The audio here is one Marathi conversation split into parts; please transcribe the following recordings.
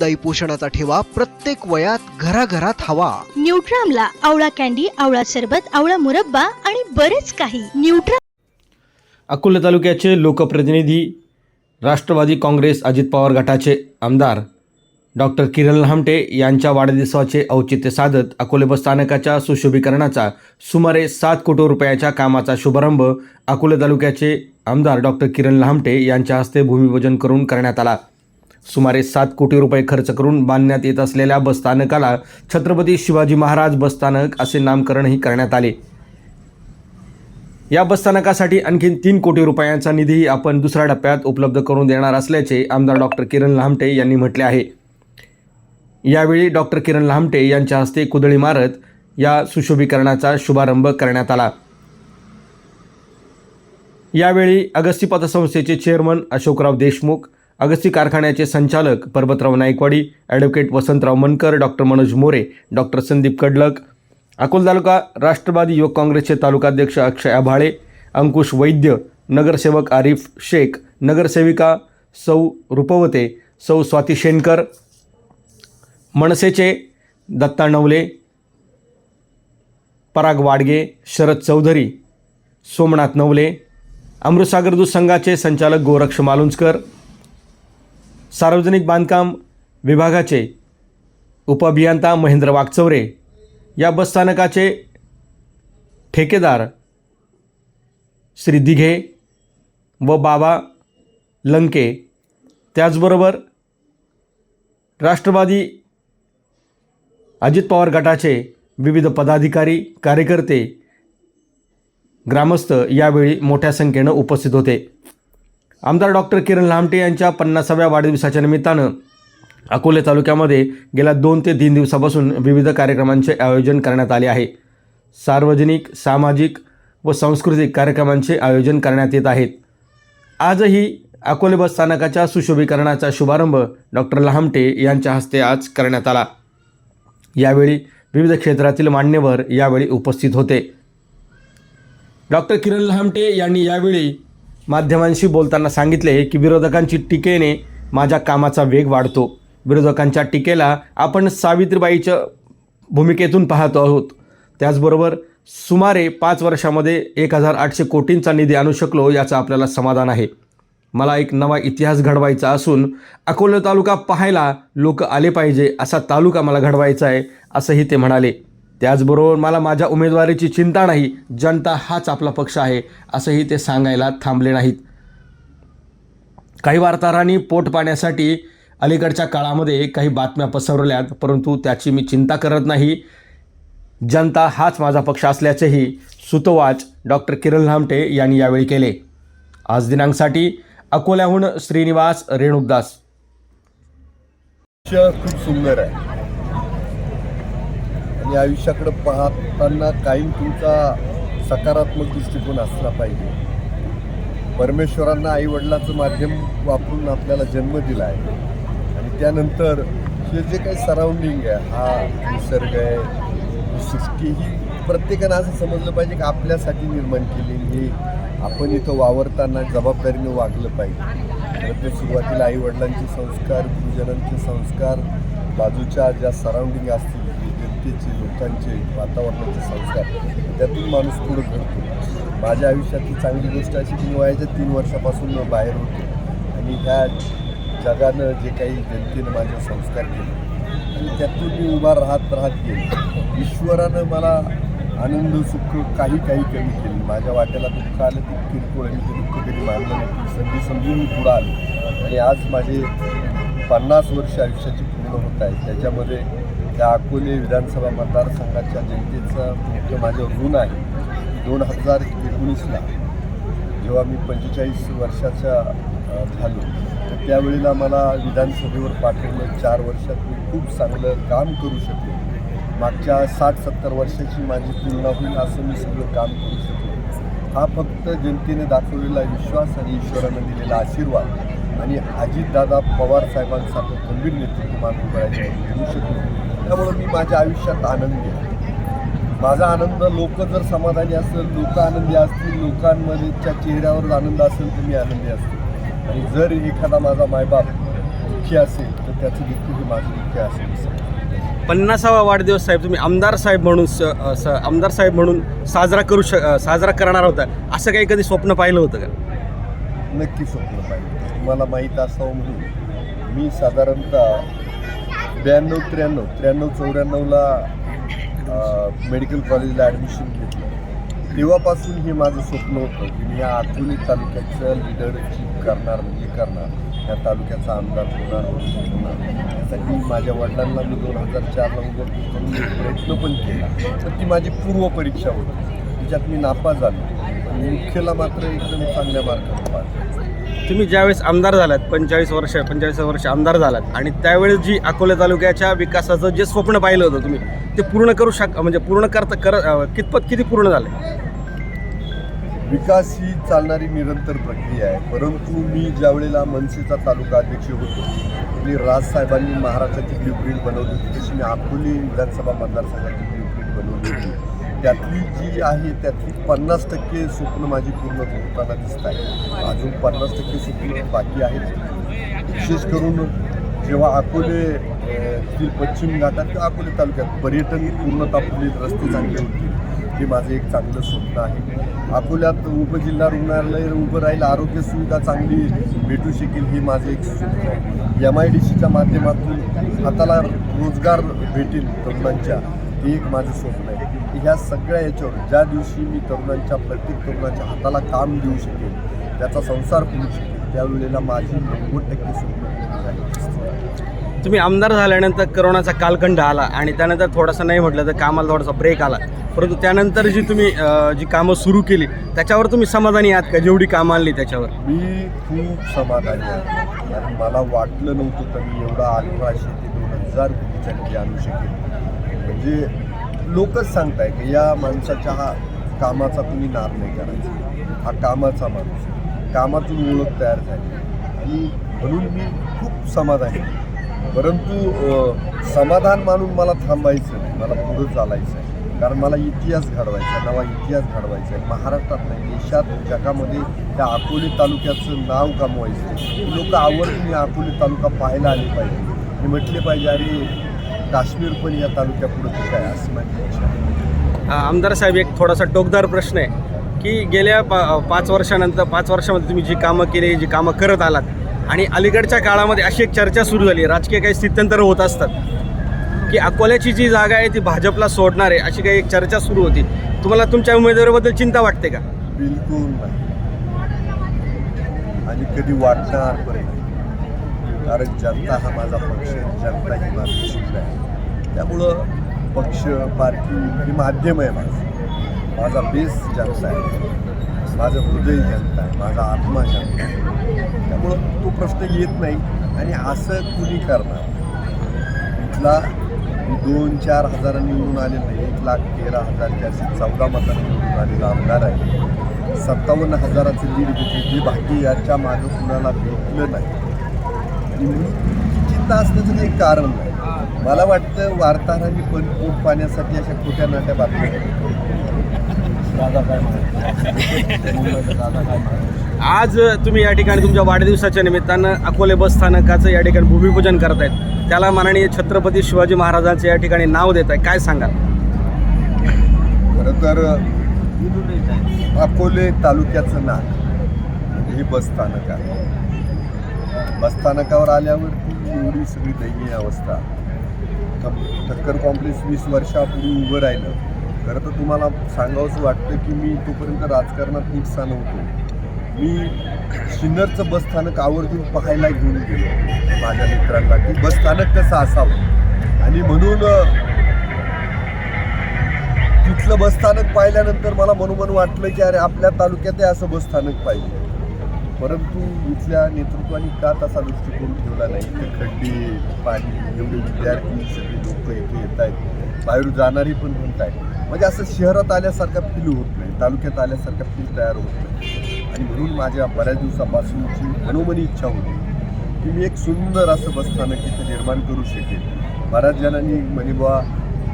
दाई पोषणाचा ठेवा प्रत्येक वयात घराघरात हवा. न्यूट्रामला आवळा कॅन्डी आवळा सरबत आवळा मुरब्बा आणि बरेच काही. न्यूट्रा अकोला तालुक्याचे लोकप्रतिनिधी राष्ट्रवादी काँग्रेस अजित पवार गटाचे आमदार डॉक्टर किरण लहामटे यांच्या वाढदिवसाचे औचित्य साधत अकोले बस स्थानकाच्या सुशोभीकरणाचा सुमारे सात कोटी रुपयाच्या कामाचा शुभारंभ अकोले तालुक्याचे आमदार डॉक्टर किरण लहामटे यांच्या हस्ते भूमिपूजन करून करण्यात आला. सुमारे सात कोटी रुपये खर्च करून बांधण्यात येत असलेल्या बसस्थानकाला छत्रपती शिवाजी महाराज बसस्थानक असे नामकरणही करण्यात आले. या बसस्थानकासाठी आणखी तीन कोटी रुपयांचा निधीही आपण दुसऱ्या टप्प्यात उपलब्ध करून देणार असल्याचे आमदार डॉक्टर किरण लामटे यांनी म्हटले आहे. यावेळी डॉक्टर किरण लामटे यांच्या हस्ते कुदळी मारत या सुशोभीकरणाचा शुभारंभ करण्यात आला. यावेळी अगस्ती पतसंस्थेचे चेअरमन अशोकराव देशमुख अगस्ती कारखान्याचे संचालक Parvatrao Naikwadi advocate Vasantrao Mankar doctor Manoj More doctor Sandeep Kadlak Akole तालुका राष्ट्रवादी युवक काँग्रेसचे तालुकाध्यक्ष अक्षय आभाळे अंकुश वैद्य नगरसेवक आरिफ शेख नगरसेविका सौ रुपवते सौ स्वाती शेनकर मनसेचे दत्ता नवले पराग वाडगे शरद चौधरी सोमनाथ नवले अमृतसागर दूध संघाचे संचालक गोरक्ष मालुंजकर सार्वजनिक बांधकाम विभागाचे उपअभियंता महेंद्र वागचौरे या बसस्थानकाचे ठेकेदार श्री दिघे व बाबा लंके. त्याचबरोबर राष्ट्रवादी अजित पवार गटाचे विविध पदाधिकारी कार्यकर्ते ग्रामस्थ यावेळी मोठ्या संख्येनं उपस्थित होते. आमदार डॉक्टर किरण लामटे यांच्या पन्नासाव्या वाढदिवसाच्या निमित्तानं अकोले तालुक्यामध्ये गेल्या दोन ते तीन दिवसापासून विविध कार्यक्रमांचे आयोजन करण्यात आले आहे. सार्वजनिक सामाजिक व सांस्कृतिक कार्यक्रमांचे आयोजन करण्यात येत आहेत आजही अकोले बस स्थानकाच्या सुशोभीकरणाचा शुभारंभ डॉक्टर लहामटे यांच्या हस्ते आज करण्यात आला. यावेळी विविध क्षेत्रातील मान्यवर यावेळी उपस्थित होते. डॉक्टर किरण लहामटे यांनी यावेळी माध्यमांशी बोलताना सांगितले की विरोधकांची टीकेने माझ्या कामाचा वेग वाढतो. विरोधकांच्या टीकेला आपण सावित्रीबाईच्या भूमिकेतून पाहतो आहोत. त्याचबरोबर सुमारे पाच वर्षामध्ये एक हजार आठशे कोटींचा निधी आणू शकलो याचं आपल्याला समाधान आहे. मला एक नवा इतिहास घडवायचा असून अकोला तालुका पाहायला लोक आले पाहिजे असा तालुका मला घडवायचा आहे असंही ते म्हणाले. त्याचबरोबर मला माझ्या उमेदवारीची चिंता नाही जनता हाच आपला पक्ष आहे असंही ते सांगायला थांबले नाहीत. काही वार्ताहरांनी पोट पाण्यासाठी अलीकडच्या काळामध्ये काही बातम्या पसरवल्यात परंतु त्याची मी चिंता करत नाही. जनता हाच माझा पक्ष असल्याचेही सुतोवाच डॉक्टर किरण लामटे यांनी यावेळी केले. आज दिनांकसाठी अकोल्याहून श्रीनिवास रेणुकदास. खूप सुंदर आहे. आणि आयुष्याकडे पाहताना कायम तुमचा सकारात्मक दृष्टिकोन असला पाहिजे. परमेश्वरांना आईवडिलाचं माध्यम वापरून आपल्याला जन्म दिला आहे. आणि त्यानंतर हे जे काही सराउंडिंग आहे हा निसर्ग आहे सृष्टी ही प्रत्येकानं असं समजलं पाहिजे की आपल्यासाठी निर्माण केली ही आपण इथं वावरताना जबाबदारीनं वागलं पाहिजे. तर सुरुवातीला आईवडिलांचे संस्कार गुरुजनांचे संस्कार बाजूच्या ज्या सराउंडिंग असतील जनतेचे लोकांचे वातावरणाचे संस्कार त्यातून माणूस पुढे घडतो. माझ्या आयुष्यातली चांगली गोष्ट अशी की वयाच्या तीन वर्षापासून बाहेर होतो आणि ह्या जगानं जे काही जनतेनं माझ्या संस्कार केले आणि त्यातून मी उभा राहत राहत गेलो. ईश्वरानं मला आनंद सुख काही काही कमी केली. माझ्या वाट्याला दुःख आलं ते किरकोळ आणि ते दुःख कधी मानलं नाही. संधी समजून मी पुढं आलो. आणि आज माझे पन्नास वर्ष आयुष्याची पूर्ण होत आहे. त्याच्यामध्ये त्या अकोले विधानसभा मतदारसंघाच्या जनतेचं मुख्य माझं ऋण आहे. दोन हजार एकोणीसला जेव्हा मी पंचेचाळीस वर्षाचा झालो तर त्यावेळेला मला विधानसभेवर पाठवलं चार वर्षात मी खूप चांगलं काम करू शकलो. मागच्या साठ सत्तर वर्षाची माझी तुलना होईल असं मी सगळं काम करू शकलो. हा फक्त जनतेने दाखवलेला विश्वास आणि ईश्वरानं दिलेला आशीर्वाद आणि अजितदादा पवार साहेबांसारखं गंभीर नेतृत्व मागून करायचं घेऊ शकलो. त्यामुळं मी माझ्या आयुष्यात आनंदी आहे. माझा आनंद लोक जर समाधानी असेल लोक आनंदी असतील लोकांमध्येच्या चेहऱ्यावर आनंद असेल तर मी आनंदी असतो. आणि जर एखादा माझा मायबाप दुःखी असेल तर त्याचं दुःख हे माझं दुःख असेल असं पन्नासावा वाढदिवस साहेब तुम्ही आमदार साहेब म्हणून स आमदार साहेब म्हणून साजरा करू शक अ, साजरा करणार होता. असं काही कधी स्वप्न पाहिलं होतं का? नक्की स्वप्न पाहिजे तुम्हाला माहीत असावं म्हणून मी साधारणतः ब्याण्णव त्र्याण्णव त्र्याण्णव चौऱ्याण्णवला मेडिकल कॉलेजला ॲडमिशन घेतलं. तेव्हापासून हे माझं स्वप्न होतं की मी या आठवणी तालुक्याचं लिडरशिप करणार म्हणजे करणार या तालुक्याचा आमदार होणार त्यासाठी माझ्या वडिलांना मी दोन हजार चारला उभं करून प्रयत्न पण केला. तर ती माझी पूर्वपरीक्षा होती. तिच्यात मी नापास झालो. मुख्यला मात्र एकदम चांगल्या मार्काने पाहिजे तुम्ही ज्यावेळेस आमदार झालात पंचेचाळीस वर्ष पंचेचाळीस वर्ष आमदार झालात आणि त्यावेळेस जी अकोले तालुक्याच्या विकासाचं जे स्वप्न पाहिलं होतं तुम्ही ते पूर्ण करू शक म्हणजे पूर्ण करता कर कितपत किती पूर्ण झालं? विकास ही चालणारी निरंतर प्रक्रिया आहे. परंतु मी ज्या वेळेला मनसेचा तालुका अध्यक्ष होतो मी राजसाहेबांनी महाराष्ट्राची ब्ल्यूप्रिंट बनवली होती. तशी मी अकोली विधानसभा मतदारसंघाची ब्ल्यूप्रिंट बनवली होती. त्यातली जी आहे त्यातली पन्नास टक्के स्वप्न माझी पूर्ण होताना दिसत आहे अजून पन्नास टक्के स्वप्न बाकी आहेत. विशेष करून जेव्हा अकोले तील पश्चिम घाटात किंवा अकोले तालुक्यात पर्यटन पूर्णतः फुलीत रस्ते चांगले होते. हे माझं एक चांगलं स्वप्न आहे. अकोल्यात उपजिल्हा रुग्णालय उभं राहील आरोग्य सुविधा चांगली भेटू शकेल हे माझं एक स्वप्न आहे. एम आय डी सीच्या माध्यमातून हाताला रोजगार भेटेल तरुणांच्या हे एक माझं स्वप्न आहे. ह्या सगळ्या याच्यावर ज्या दिवशी मी तरुणांच्या प्रत्येक तरुणाच्या हाताला काम देऊ शकेल त्याचा संसार करू शकेल त्यावेळेला माझी नव्वद टक्के तुम्ही आमदार झाल्यानंतर करोनाचा कालखंड आला आणि त्यानंतर थोडासा नाही म्हटलं तर कामाला थोडासा ब्रेक आला. परंतु त्यानंतर जी तुम्ही जी कामं सुरू केली त्याच्यावर तुम्ही समाधानी आहात का? जेवढी कामं आणली त्याच्यावर. मी खूप समाधानी आहे. कारण मला वाटलं नव्हतं तर मी एवढा अठराशे ते दोन हजार कोटीच्या निधी आणू शकेल म्हणजे लोकच सांगताय की या माणसाच्या हा कामाचा तुम्ही नाद नाही करायचा. हा कामाचा माणूस कामातून ओळख तयार झाली आणि म्हणून मी खूप समाधानी आहे. परंतु समाधान मानून मला थांबायचं नाही. मला पुढं चालायचं आहे. कारण मला इतिहास घडवायचा आहे. नवा इतिहास घडवायचा आहे. महाराष्ट्रात नाही देशात जगामध्ये त्या अकोले तालुक्याचं नाव कमवायचं लोक आवर्जून अकोले तालुका पाहायला आले पाहिजे. हे म्हटले पाहिजे अरे काश्मीर पण या तालुक्यापुढं ठीक आहे असं माझी इच्छा आहे अ, आमदार साहेब एक थोडासा टोकदार प्रश्न आहे की गेल्या पा पाच वर्षानंतर पाच वर्षामध्ये तुम्ही जी कामं केली जी कामं करत आलात आणि अलीकडच्या काळामध्ये अशी एक चर्चा सुरू झाली राजकीय काही स्थित्यंतर होत असतात की अकोल्याची जी जागा आहे ती भाजपला सोडणार आहे अशी काही एक चर्चा सुरू होती. तुम्हाला तुमच्या उमेदवारीबद्दल चिंता वाटते का? बिलकुल नाही. आणि कधी वाटणार पण कारण जनता हा माझा पक्ष जनता ही माझी शिल्प आहे. त्यामुळं पक्ष पार्टी ही माध्यम आहे माझं. माझा बेस जनता आहे. माझं हृदय जनता आहे. माझा आत्मा जनता आहे. त्यामुळं तो प्रश्न येत नाही. आणि असं कुणी करणार? इथला दोन चार हजारांनी निवडून आलेलं आहे. एक लाख तेरा हजार चारशे चौदा मतांनी निवडून आलेला आमदार आहे. सत्तावन्न हजाराचं लीड घेतली. जे बाकी याच्या मागं कुणाला भेटलं नाही. चिंता असण्याचं काही कारण नाही. मला वाटतं वार्ताहरांनी पण पोट पाण्यासाठी अशा खोट्या नाट्या बातम्या? आज तुम्ही या ठिकाणी तुमच्या वाढदिवसाच्या निमित्तानं अकोले बस स्थानकाचं या ठिकाणी भूमिपूजन करतायत. त्याला माननीय छत्रपती शिवाजी महाराजांचं या ठिकाणी नाव देत आहे काय सांगाल? खरं तर अकोले तालुक्याचं नाक हे बसस्थानक आहे. बसस्थानकावर आल्यावरती एवढी सगळी दयनीय अवस्था. ठक- ठक्कर कॉम्प्लेक्स वीस वर्षापूर्वी उभं राहिलं. खरं तर तुम्हाला सांगावंसं वाटतं की मी तोपर्यंत राजकारणात नीटसा नव्हतो. मी सिन्नरचं बसस्थानक आवर्जून पाहायला घेऊन गेलो. माझ्या मित्रांना. की बसस्थानक कसं असावं? आणि म्हणून तिथलं बसस्थानक पाहिल्यानंतर मला मनोमन वाटलं की अरे आपल्या तालुक्यातही असं बसस्थानक पाहिजे. परंतु इथल्या नेतृत्वाने का तसा दृष्टिकोन ठेवला नाही? ते खड्डे पाणी एवढे विद्यार्थी सगळे लोक इथे येत आहेत. बाहेर जाणारी पण म्हणत आहेत. म्हणजे असं शहरात आल्यासारखा फील होत नाही. तालुक्यात आल्यासारखा फील तयार होत नाही. आणि म्हणून माझ्या बऱ्याच दिवसापासूनची मनोमनी इच्छा होती की मी एक सुंदर असं बसस्थानक इथे निर्माण करू शकेल बऱ्याच जणांनी म्हणे बुवा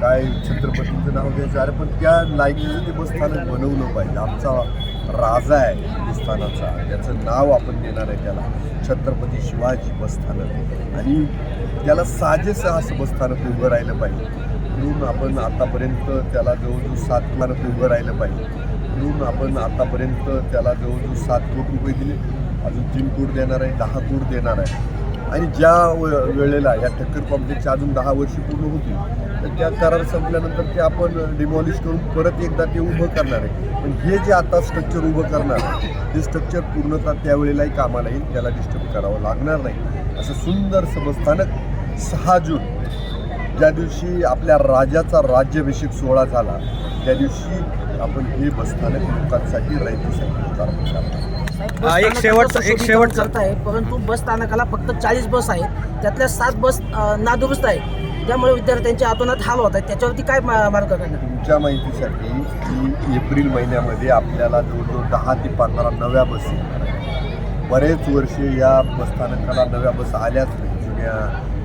काय छत्रपतींचं नाव घ्यायचं? अरे पण त्या लायकीचं ते बसस्थानक बनवलं पाहिजे. आमचा राजा आहे हिंदुस्थानाचा. त्याचं नाव आपण देणार आहे त्याला. छत्रपती शिवाजी बसस्थानक. आणि त्याला साजेसं असं बसस्थानक उभं राहिलं पाहिजे. म्हणून आपण आतापर्यंत त्याला जवळजवळ सात मानक उभं राहिलं पाहिजे. म्हणून आपण आतापर्यंत त्याला जवळजवळ सात कोटी रुपये दिले. अजून तीन कोट देणार आहे दहा कोट देणार आहे. आणि ज्या वेळेला या ठक्कर कॉम्प्लेक्सचे अजून दहा वर्ष पूर्ण होतील त्या करार संपल्यानंतर ते आपण डिमॉलिश करून परत एकदा ते उभं करणार आहे. पण हे जे आता स्ट्रक्चर उभं करणार आहे ते स्ट्रक्चर पूर्णतः त्यावेळेलाही कामाला येईल त्याला डिस्टर्ब करावं लागणार नाही. असं सुंदर बसस्थानक सहा जून ज्या दिवशी आपल्या राजाचा राज्याभिषेक सोहळा झाला त्या दिवशी आपण हे बसस्थानक लोकांसाठी करणार हा, बस एक शेवटचं- एक शेवटचं. करताय परंतु बस स्थानकाला फक्त चाळीस बस आहेत. त्यातल्या सात बस नादुरुस्त आहेत. त्यामुळे विद्यार्थ्यांच्या आतोनात हाल होत आहेत. त्याच्यावरती काय मार्ग काढणार? तुमच्या माहितीसाठी की एप्रिल महिन्यामध्ये आपल्याला जवळजवळ दहा ते पंधरा नव्या बस. बरेच वर्षे या बसस्थानकाला नव्या बस आल्याच नाही. जुन्या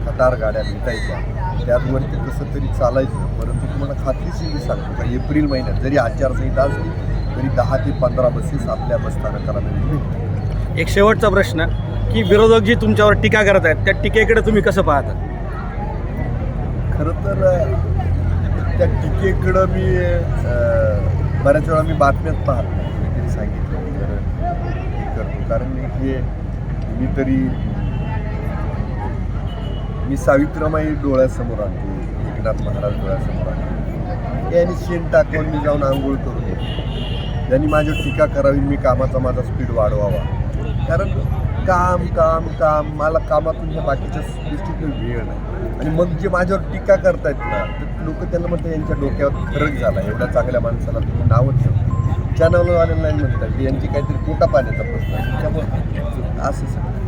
खटार गाड्या भेटायच्या त्यावरती कसं तरी चालायचं. परंतु तुम्हाला खात्रीशीर मी सांगतो का एप्रिल महिन्यात जरी आचारसंहिता असली तरी दहा ते पंधरा बसेस आपल्या बसस्थानकाला नवीन एक शेवटचा प्रश्न की विरोधक जी तुमच्यावर टीका करत आहेत त्या टीकेकडे तुम्ही कसं पाहता? खरं तर त्या टीकेकडं मी बऱ्याच वेळा मी बातम्यात पाहत नाही. सांगितलं की करतो. कारण मी हे मी तरी मी सावित्रमाई डोळ्यासमोर आणतो. एकनाथ महाराज डोळ्यासमोर आणतो. यांनी शेण टाकून मी जाऊन आंघोळ करून येतो. त्यांनी माझी टीका करावी मी कामाचा माझा स्पीड वाढवावा. कारण काम काम काम. मला कामातून ह्या बाकीच्या गोष्टीतून वेळ नाही. आणि मग जे माझ्यावर टीका करतायत ना तर लोक त्यांना म्हणतात यांच्या डोक्यावर फरक झाला एवढ्या चांगल्या माणसाला तुम्ही नावं आलेलं चॅनलवाल्यांना म्हणतात की यांची काहीतरी पोटा पाण्याचा प्रश्न आहे. असं सगळं.